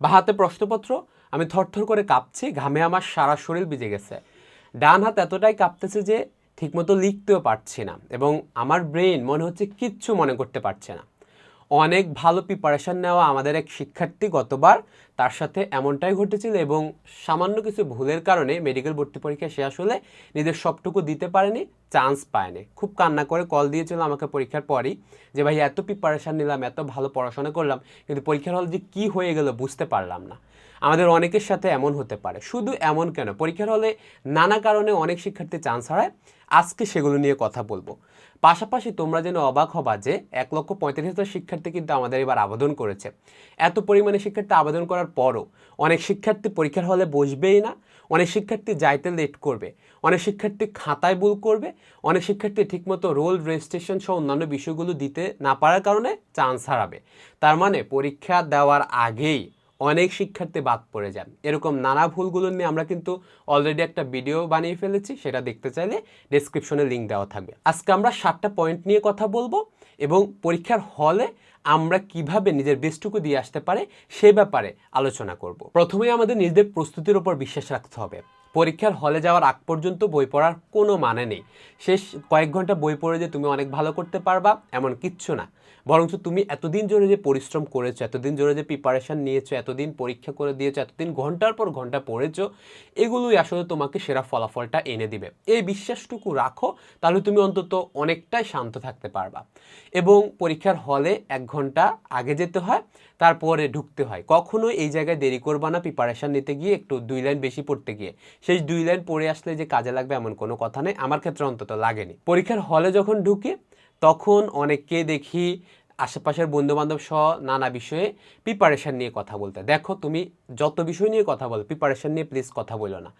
বা হাতে প্রশ্নপত্র, আমি থরথর করে কাঁপছি, ঘামে আমার সারা শরীর ভিজে গেছে। ডান হাত এতটাই কাঁপতেছে যে ঠিকমতো লিখতেও পারছি না এবং আমার ব্রেন মনে হচ্ছে কিচ্ছু মনে করতে পারছে না। অনেক ভালো প্রিপারেশন নেওয়া আমাদের এক শিক্ষার্থী গতবার তার সাথে এমনটাই ঘটেছিল এবং সামান্য কিছু ভুলের কারণে মেডিকেল ভর্তি পরীক্ষায় সে আসলে নিজের সবটুকু দিতে পারেনি চান্স পায়নি। খুব কান্না করে কল দিয়েছিল আমাকে পরীক্ষার পরই যে, ভাই, এত প্রিপারেশান নিলাম, এত ভালো পড়াশোনা করলাম, কিন্তু পরীক্ষার হল যে কী হয়ে গেল বুঝতে পারলাম না। আমাদের অনেকের সাথে এমন হতে পারে। শুধু এমন কেন, পরীক্ষার হলে নানা কারণে অনেক শিক্ষার্থী চান্স হারায়। আজকে সেগুলো নিয়ে কথা বলব। পাশাপাশি তোমরা যেন অবাক হবা যে এক লক্ষ পঁয়ত্রিশ হাজার শিক্ষার্থী কিন্তু আমাদের এবার আবেদন করেছে। এত পরিমাণে শিক্ষার্থী আবেদন করার পরও অনেক শিক্ষার্থী পরীক্ষার হলে বসবেই না, অনেক শিক্ষার্থী যাইতে লেট করবে, অনেক শিক্ষার্থী খাতায় ভুল করবে, অনেক শিক্ষার্থী ঠিকমতো রোল রেজিস্ট্রেশন সহ অন্যান্য বিষয়গুলো দিতে না পারার কারণে চান্স হারাবে। তার মানে পরীক্ষা দেওয়ার আগেই অনেক শিক্ষার্থী বাদ পড়ে যান। এরকম নানা ভুলগুলো নিয়ে আমরা কিন্তু অলরেডি একটা ভিডিও বানিয়ে ফেলেছি, সেটা দেখতে চাইলে ডিসক্রিপশনে লিঙ্ক দেওয়া থাকবে। আজকে আমরা সাতটা পয়েন্ট নিয়ে কথা বলব এবং পরীক্ষার হলে আমরা কীভাবে নিজের বেস্টুকু দিয়ে আসতে পারে সে ব্যাপারে আলোচনা করব। প্রথমে আমাদের নিজেদের প্রস্তুতির ওপর বিশ্বাস রাখতে হবে। পরীক্ষার হলে যাওয়ার আগ পর্যন্ত বই পড়ার কোনো মানে নেই। শেষ কয়েক ঘণ্টা বই পড়ে যে তুমি অনেক ভালো করতে পারবা, এমন কিচ্ছু না। বরঞ্চ তুমি এতদিন জোরে যে পরিশ্রম করেছ, এতদিন জোরে যে প্রিপারেশান নিয়েছো, এতদিন পরীক্ষা করে দিয়েছ, এতদিন ঘণ্টার পর ঘণ্টা পড়েছো, এগুলোই আসলে তোমাকে সেরা ফলাফলটা এনে দিবে। এই বিশ্বাসটুকু রাখো, তাহলে তুমি অন্তত অনেকটাই শান্ত থাকতে পারবা। এবং পরীক্ষার হলে এক ঘণ্টা আগে যেতে হয়, তারপরে ঢুকতে হয়। কখনোই এই জায়গায় দেরি করবা না প্রিপারেশান নিতে গিয়ে একটু দুই লাইন বেশি পড়তে গিয়ে। সেই দুই লাইন পড়ে আসলে যে কাজে লাগবে এমন কোনো কথা নেই। আমার ক্ষেত্রে অন্তত লাগেনি। পরীক্ষার হলে যখন ঢুকে, তখন অনেককে দেখি, আশেপাশের বন্ধুবান্ধব সহ নানা বিষয়ে প্রিপারেশান নিয়ে কথা বলতে। দেখো, তুমি যত বিষয় নিয়ে কথা বলো প্রিপারেশান নিয়ে প্লিজ কথা বলো না।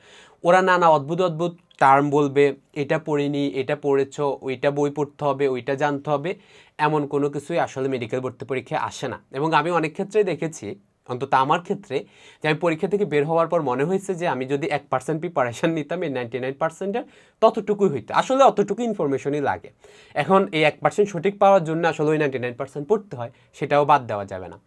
ওরা নানা অদ্ভুত অদ্ভুত টার্ম বলবে, এটা পড়িনি এটা পড়েছ, ওইটা বই পড়তে হবে, ওইটা জানতে হবে। এমন কোনো কিছুই আসলে মেডিকেল ভর্তি পরীক্ষায় আসে না। এবং আমি অনেক ক্ষেত্রেই দেখেছি অন্তত আমার ক্ষেত্রে, যে আমি পরীক্ষা থেকে বের হওয়ার পর মনে হয়েছে যে আমি যদি এক পার্সেন্ট প্রিপারেশান নিতাম, এই নাইনটি নাইন পার্সেন্টের ততটুকুই হইতো। আসলে অতটুকু ইনফরমেশনই লাগে। এখন এই এক পার্সেন্ট সঠিক পাওয়ার জন্য আসলে ওই নাইনটি নাইন পার্সেন্ট পড়তে হয়, সেটাও বাদ দেওয়া যাবে না।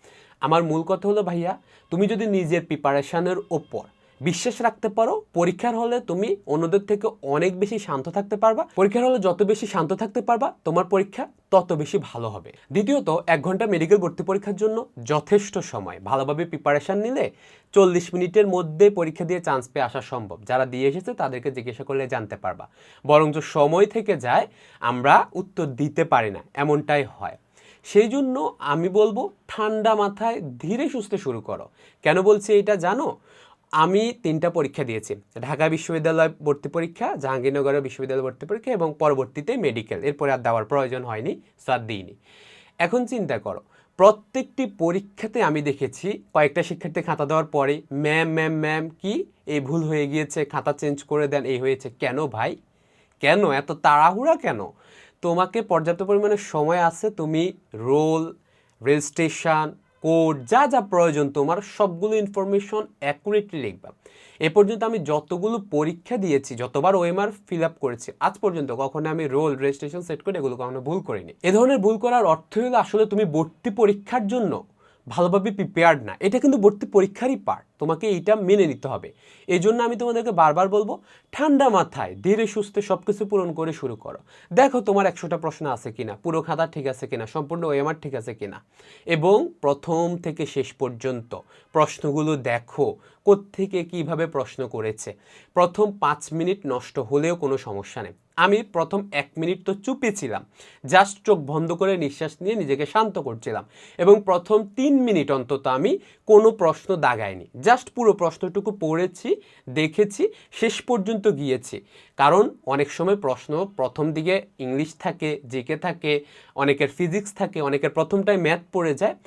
আমার মূল কথা হলো, ভাইয়া, তুমি যদি নিজের প্রিপারেশানের ওপর বিশ্বাস রাখতে পারো, পরীক্ষার হলে তুমি অন্যদের থেকে অনেক বেশি শান্ত থাকতে পারবা। পরীক্ষার হলে যত বেশি শান্ত থাকতে পারবা, তোমার পরীক্ষা তত বেশি ভালো হবে। দ্বিতীয়ত, এক ঘণ্টা মেডিকেল ভর্তি পরীক্ষার জন্য যথেষ্ট সময়। ভালোভাবে প্রিপারেশান নিলে চল্লিশ মিনিটের মধ্যে পরীক্ষা দিয়ে চান্স পেয়ে আসা সম্ভব। যারা দিয়ে এসেছে, তাদেরকে জিজ্ঞাসা করলে জানতে পারবা। বরঞ্চ সময় থেকে যায়, আমরা উত্তর দিতে পারি না। এমনটাই হয়। সেই জন্য আমি বলব, ঠান্ডা মাথায় ধীরে সুস্থে শুরু করো। কেন বলছি এটা জানো? আমি তিনটা পরীক্ষা দিয়েছি, ঢাকা বিশ্ববিদ্যালয় ভর্তি পরীক্ষা, জাহাঙ্গীরনগরের বিশ্ববিদ্যালয় ভর্তি পরীক্ষা এবং পরবর্তীতে মেডিকেল এরপরে আর দেওয়ার প্রয়োজন হয়নি সো আর দিইনি। এখন চিন্তা করো, প্রত্যেকটি পরীক্ষাতে আমি দেখেছি কয়েকটা শিক্ষার্থী খাতা দেওয়ার পরে, ম্যাম ম্যাম ম্যাম, কি? এই ভুল হয়ে গিয়েছে, খাতা চেঞ্জ করে দেন, এই হয়েছে, কেন ভাই? কেন? এত তাড়াহুড়া কেন? তোমাকে পর্যাপ্ত পরিমাণে সময় আছে, তুমি রোল রেজিস্ট্রেশন কোড, যা যা প্রয়োজন তোমার সবগুলো ইনফরমেশন অ্যাকুরেটলি লিখবা। এ পর্যন্ত আমি যতগুলো পরীক্ষা দিয়েছি, যতবার ওএমআর ফিল আপ করেছি, আজ পর্যন্ত কখনো আমি রোল রেজিস্ট্রেশন সেট করে এগুলো কখনো ভুল করিনি। এ ধরনের ভুল করার অর্থ হলো আসলে তুমি ভর্তি পরীক্ষার জন্য ভালোভাবে প্রিপেয়ার্ড না। এটা কিন্তু ভর্তি পরীক্ষারই পার্ট তোমাকে এইটা মেনে নিতে হবে। এই জন্য আমি তোমাদেরকে বারবার বলব, ঠান্ডা মাথায় ধীরে সুস্থে সব কিছু পূরণ করে শুরু করো। দেখো তোমার একশোটা প্রশ্ন আছে কিনা, পুরো খাতা ঠিক আছে কিনা, সম্পূর্ণ ওএমআর ঠিক আছে কিনা। এবং প্রথম থেকে শেষ পর্যন্ত প্রশ্নগুলো দেখো, কোত্থেকে কীভাবে প্রশ্ন করেছে। প্রথম পাঁচ মিনিট নষ্ট হলেও কোনো সমস্যা নেই। আমি প্রথম এক মিনিট তো চুপে ছিলাম, জাস্ট চোখ বন্ধ করে নিঃশ্বাস নিয়ে নিজেকে শান্ত করছিলাম। এবং প্রথম তিন মিনিট অন্তত আমি কোনো প্রশ্ন দাগাইনি জাস্ট পুরো প্রশ্নটুকু পড়েছি, দেখেছি, শেষ পর্যন্ত গিয়েছি। কারণ অনেক সময় প্রশ্ন প্রথম দিকে ইংলিশ থাকে, জিকে থাকে, অনেকের ফিজিক্স থাকে, অনেকের প্রথমটায় ম্যাথ পড়ে যায়।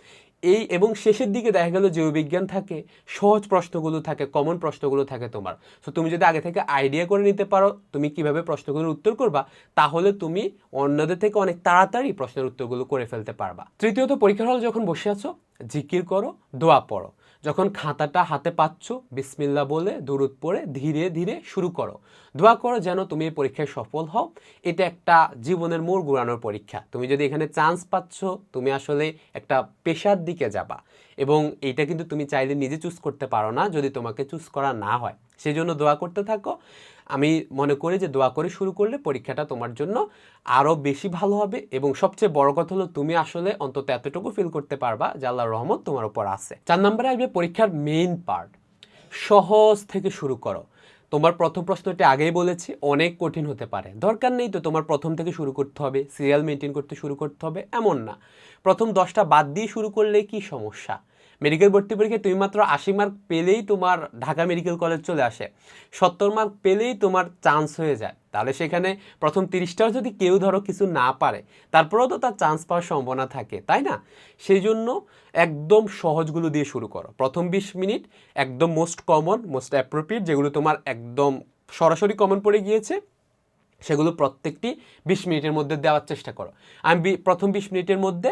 এই এবং শেষের দিকে দেখা গেল জীববিজ্ঞান থাকে, সহজ প্রশ্নগুলো থাকে, কমন প্রশ্নগুলো থাকে তোমার। সো তুমি যদি আগে থেকে আইডিয়া করে নিতে পারো, তুমি কীভাবে প্রশ্নগুলোর উত্তর করবা, তাহলে তুমি অন্যদের থেকে অনেক তাড়াতাড়ি প্রশ্নের উত্তরগুলো করে ফেলতে পারবা। তৃতীয়ত, পরীক্ষার হল যখন বসে আছো, জিকির করো, দোয়া পড়ো। যখন খাতাটা হাতে পাচ্ছ বিসমিল্লা বলে দূরত পড়ে ধীরে ধীরে শুরু করো। দোয়া করো যেন তুমি এই পরীক্ষায় সফল হও। এটা একটা জীবনের মোড় ঘুরানোর পরীক্ষা। তুমি যদি এখানে চান্স পাচ্ছ, তুমি আসলে একটা পেশার দিকে যাবা। এবং এইটা কিন্তু তুমি চাইলে নিজে চুজ করতে পারো না যদি তোমাকে চুজ করা না হয়। সেই জন্য দোয়া করতে থাকো। আমি মনে করি যে দোয়া করে শুরু করলে পরীক্ষাটা তোমার জন্য আরও বেশি ভালো হবে এবং সবচেয়ে বড় কথা হলো তুমি আসলে অন্তত এতটুকু ফিল করতে পারবা যে আল্লাহর রহমত তোমার উপর আছে। চার নম্বরে আসবে পরীক্ষার মেইন পার্ট সহজ থেকে শুরু করো। তোমার প্রথম প্রশ্নটি আগেই বলেছি, অনেক কঠিন হতে পারে। দরকার নেই তো তোমার প্রথম থেকে শুরু করতে হবে সিরিয়াল মেনটেন করতে শুরু করতে হবে, এমন না। প্রথম দশটা বাদ দিয়ে শুরু করলে কি সমস্যা? মেডিকেল ভর্তি পরীক্ষায় তুমি মাত্র আশি মার্ক পেলেই তোমার ঢাকা মেডিকেল কলেজ চলে আসে। সত্তর মার্ক পেলেই তোমার চান্স হয়ে যায়। তাহলে সেখানে প্রথম তিরিশটাও যদি কেউ ধরো কিছু না পারে, তারপরেও তো তার চান্স পাওয়ার সম্ভাবনা থাকে, তাই না? সেই জন্য একদম সহজগুলো দিয়ে শুরু করো। প্রথম বিশ মিনিট একদম মোস্ট কমন মোস্ট অ্যাপ্রোপ্রিয়েট যেগুলো তোমার একদম সরাসরি কমন পড়ে গিয়েছে, সেগুলো প্রত্যেকটি বিশ মিনিটের মধ্যে দেওয়ার চেষ্টা করো। আমি প্রথম বিশ মিনিটের মধ্যে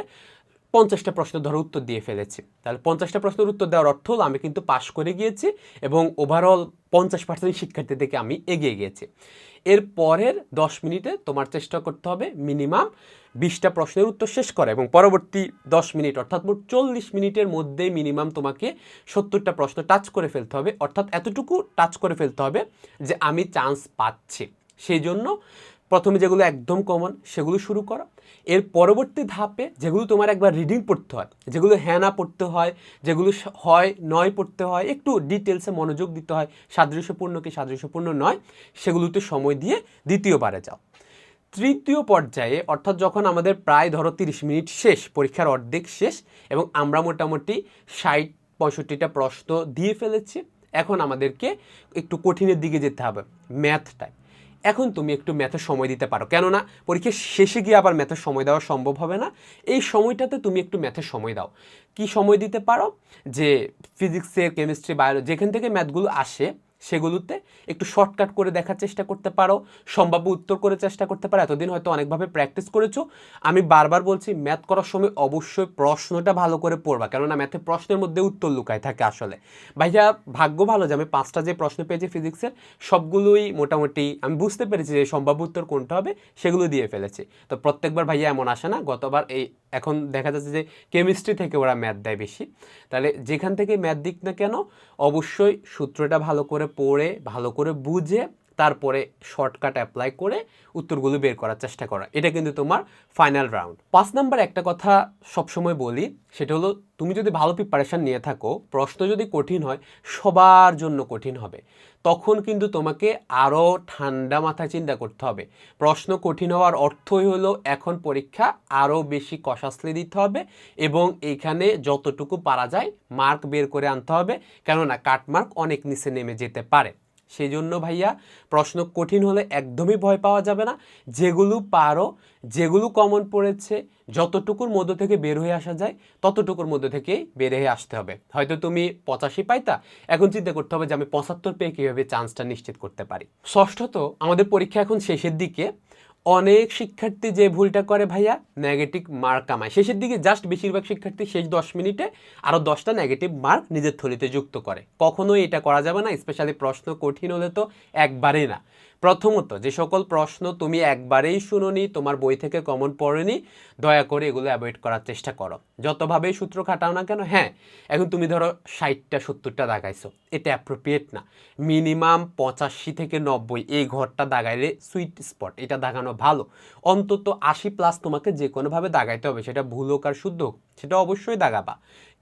পঞ্চাশটা প্রশ্ন ধরো উত্তর দিয়ে ফেলেছি। তাহলে পঞ্চাশটা প্রশ্নের উত্তর দেওয়ার অর্থ হলো আমি কিন্তু পাশ করে গিয়েছি এবং ওভারঅল পঞ্চাশ পার্সেন্ট শিক্ষার্থী থেকে আমি এগিয়ে গিয়েছি। এর পরের দশ মিনিটে তোমার চেষ্টা করতে হবে মিনিমাম বিশটা প্রশ্নের উত্তর শেষ করা এবং পরবর্তী দশ মিনিট অর্থাৎ মোট চল্লিশ মিনিটের মধ্যে মিনিমাম তোমাকে সত্তরটা প্রশ্ন টাচ করে ফেলতে হবে। অর্থাৎ এতটুকু টাচ করে ফেলতে হবে যে আমি চান্স পাচ্ছি। সেই জন্য প্রথমে যেগুলো একদম কমন সেগুলো শুরু করো। এর পরবর্তী ধাপে যেগুলো তোমার একবার রিডিং পড়তে হয়, যেগুলো হ্যাঁ না পড়তে হয়, যেগুলো হয়, নয় পড়তে হয়, একটু ডিটেলসে মনোযোগ দিতে হয়, সাদৃশ্যপূর্ণ কি সাদৃশ্যপূর্ণ নয়, সেগুলোতে সময় দিয়ে দ্বিতীয়বারে যাও। তৃতীয় পর্যায়ে, অর্থাৎ যখন আমাদের প্রায় ধরো তিরিশ মিনিট শেষ, পরীক্ষার অর্ধেক শেষ, এবং আমরা মোটামুটি ষাট, পঁয়ষট্টিটা প্রশ্ন দিয়ে ফেলেছি, এখন আমাদেরকে একটু কঠিনের দিকে যেতে হবে ম্যাথটায় এখন তুমি একটু ম্যাথে সময় দিতে পারো। কেননা পরীক্ষার শেষে গিয়ে আবার ম্যাথের সময় দেওয়া সম্ভব হবে না। এই সময়টাতে তুমি একটু ম্যাথে সময় দাও। কি সময় দিতে পারো? যে ফিজিক্সের কেমিস্ট্রি বায়োলজি যেখান থেকে ম্যাথগুলো আসে সেগুলোতে একটু শর্টকাট করে দেখার চেষ্টা করতে পারো, সম্ভাব্য উত্তর করে চেষ্টা করতে পারো। এতদিন হয়তো অনেকভাবে প্র্যাকটিস করেছ। আমি বারবার বলছি ম্যাথ করার সময় অবশ্যই প্রশ্নটা ভালো করে পড়বা। কেননা ম্যাথে প্রশ্নের মধ্যে উত্তর লুকায় থাকে আসলে। ভাইয়া, ভাগ্য ভালো যে আমি পাঁচটা যে প্রশ্ন পেয়েছি ফিজিক্সের সবগুলোই মোটামুটি আমি বুঝতে পেরেছি যে সম্ভাব্য উত্তর কোনটা হবে, সেগুলো দিয়ে ফেলেছি। তো প্রত্যেকবার ভাইয়া এমন আসে না, গতবার এই এখন দেখা যাচ্ছে যে কেমিস্ট্রি থেকে ওরা ম্যাথ দেয় বেশি। তাহলে যেখান থেকে ম্যাথ দিক না কেন, অবশ্যই সূত্রটা ভালো করে পড়ে ভালো করে বুঝে তারপরে শর্টকাট অ্যাপ্লাই করে উত্তরগুলো বের করার চেষ্টা করা। এটা কিন্তু তোমার ফাইনাল রাউন্ড পাঁচ নাম্বার একটা কথা সবসময় বলি, সেটা হলো তুমি যদি ভালো প্রিপারেশান নিয়ে থাকো, প্রশ্ন যদি কঠিন হয়, সবার জন্য কঠিন হবে। তখন কিন্তু তোমাকে আরও ঠান্ডা মাথায় চিন্তা করতে হবে। প্রশ্ন কঠিন হওয়ার অর্থই হলো এখন পরীক্ষা আরও বেশি কষাসলি দিতে হবে এবং এইখানে যতটুকু পারা যায় মার্ক বের করে আনতে হবে। কেননা কাটমার্ক অনেক নিচে নেমে যেতে পারে। সেই জন্য ভাইয়া, প্রশ্ন কঠিন হলে একদমই ভয় পাওয়া যাবে না। যেগুলো পারো, যেগুলো কমন পড়েছে, যতটুকুর মধ্য থেকে বের হয়ে আসা যায়, ততটুকুর মধ্যে থেকেই বের হয়ে আসতে হবে। হয়তো তুমি পঁচাশি পাইতা, এখন চিন্তা করতে হবে যে আমি পঁচাত্তর পেয়ে কীভাবে চান্সটা নিশ্চিত করতে পারি। ষষ্ঠত, আমাদের পরীক্ষা এখন শেষের দিকে। অনেক শিক্ষার্থী যে ভুলটা করে ভাইয়া নেগেটিভ মার্ক কামায়। শেষের দিকে জাস্ট বেশিরভাগ শিক্ষার্থী শেষ দশ মিনিটে আরও দশটা নেগেটিভ মার্ক নিজের থলিতে যুক্ত করে। কখনোই এটা করা যাবে না স্পেশালি প্রশ্ন কঠিন হলে তো একবারেই না। প্রথমত যে সকল প্রশ্ন তুমি একবারেই শুনোনি, তোমার বই থেকে কমন পড়েনি, দয়া করে এগুলো অ্যাভয়েড করার চেষ্টা করো। যতভাবেই সূত্র খাটাও না কেন হ্যাঁ এখন তুমি ধরো ষাটটা, সত্তরটা দাগাইছো, এটা অ্যাপ্রোপ্রিয়েট না। মিনিমাম পঁচাশি থেকে নব্বই, এই ঘরটা দাগাইলে সুইট স্পট এটা দাগানো ভালো। অন্তত আশি প্লাস তোমাকে যে কোনোভাবে দাগাইতে হবে, সেটা ভুল হোক আর শুদ্ধ হোক, সেটা অবশ্যই দাগাবা।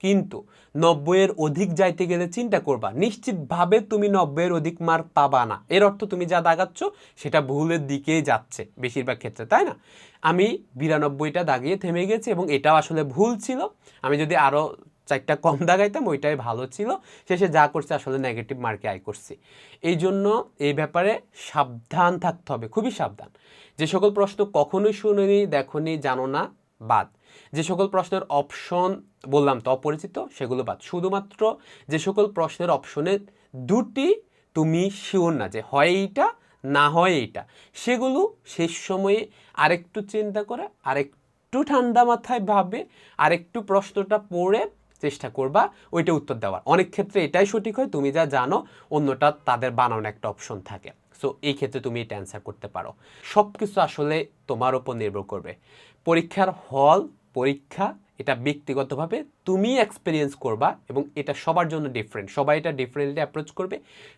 কিন্তু নব্বইয়ের অধিক যাইতে গেলে চিন্তা করবা, নিশ্চিতভাবে তুমি নব্বইয়ের অধিক মার্ক পাবা না। এর অর্থ তুমি যা দাগাচ্ছ, সেটা ভুলের দিকেই যাচ্ছে বেশিরভাগ ক্ষেত্রে, তাই না? আমি বিরানব্বইটা দাগিয়ে থেমে গেছি এবং এটাও আসলে ভুল ছিল। আমি যদি আরও চারটা কম দাগাইতাম, ওইটাই ভালো ছিল। শেষে যা করছে, আসলে নেগেটিভ মার্কে আয় করছি। এই জন্য এই ব্যাপারে সাবধান থাকতে হবে, খুবই সাবধান। যে সকল প্রশ্ন কখনোই শুনিনি, দেখনি, জানো না, বাদ। যে সকল প্রশ্নের অপশন বললাম তো অপরিচিত, সেগুলো বাদ। শুধুমাত্র যে সকল প্রশ্নের অপশনে দুটি তুমি শিওর না যে হয় এইটা, না হয় এইটা, সেগুলো শেষ সময়ে আরেকটু চিন্তা করে, আরেকটু ঠান্ডা মাথায় ভাবে, আরেকটু প্রশ্নটা পড়ে চেষ্টা করবা, ওইটা উত্তর দেওয়ার। অনেক ক্ষেত্রে এটাই সঠিক হয়, তুমি যা জানো, অন্যটা তাদের বানানো একটা অপশন থাকে। সো এই ক্ষেত্রে তুমি এটা অ্যান্সার করতে পারো। সব কিছু আসলে তোমার উপর নির্ভর করবে। পরীক্ষার হল পরীক্ষা, এটা ব্যক্তিগতভাবে তুমি এক্সপিরিয়েন্স করবা এবং এটা সবার জন্য ডিফারেন্ট সবাই এটা ডিফারেন্টলি অ্যাপ্রোচ করবে,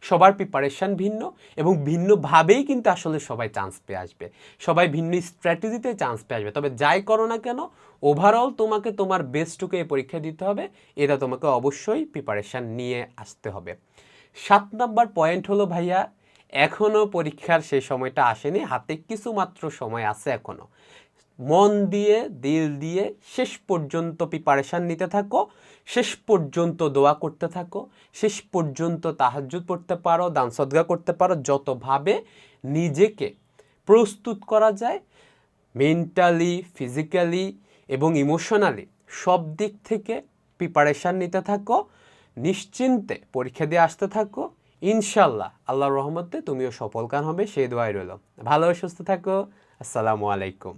সবার প্রিপারেশান ভিন্ন এবং ভিন্নভাবেই কিন্তু আসলে সবাই চান্স পেয়ে আসবে। সবাই ভিন্ন স্ট্র্যাটেজিতে চান্স পেয়ে আসবে। তবে যাই করো না কেন ওভারঅল তোমাকে তোমার বেস্টটুকু এই পরীক্ষা দিতে হবে। এটা তোমাকে অবশ্যই প্রিপারেশান নিয়ে আসতে হবে। সাত নাম্বার পয়েন্ট হলো, ভাইয়া এখনও পরীক্ষার সেই সময়টা আসেনি। হাতে কিছু মাত্র সময় আছে এখনও মন দিয়ে, দিল দিয়ে শেষ পর্যন্ত প্রিপারেশান নিতে থাকো, শেষ পর্যন্ত দোয়া করতে থাকো, শেষ পর্যন্ত তাহাজ্জুদ পড়তে পারো, দান সদগা করতে পারো, যতভাবে নিজেকে প্রস্তুত করা যায় মেন্টালি ফিজিক্যালি এবং ইমোশনালি সব দিক থেকে প্রিপারেশান নিতে থাকো, নিশ্চিন্তে পরীক্ষা দিয়ে আসতে থাকো ইনশাল্লাহ আল্লাহর রহমতে তুমিও সফলকান হবে, সেই দোয়াই রইল। ভালো, সুস্থ থাকো, আসসালামু আলাইকুম।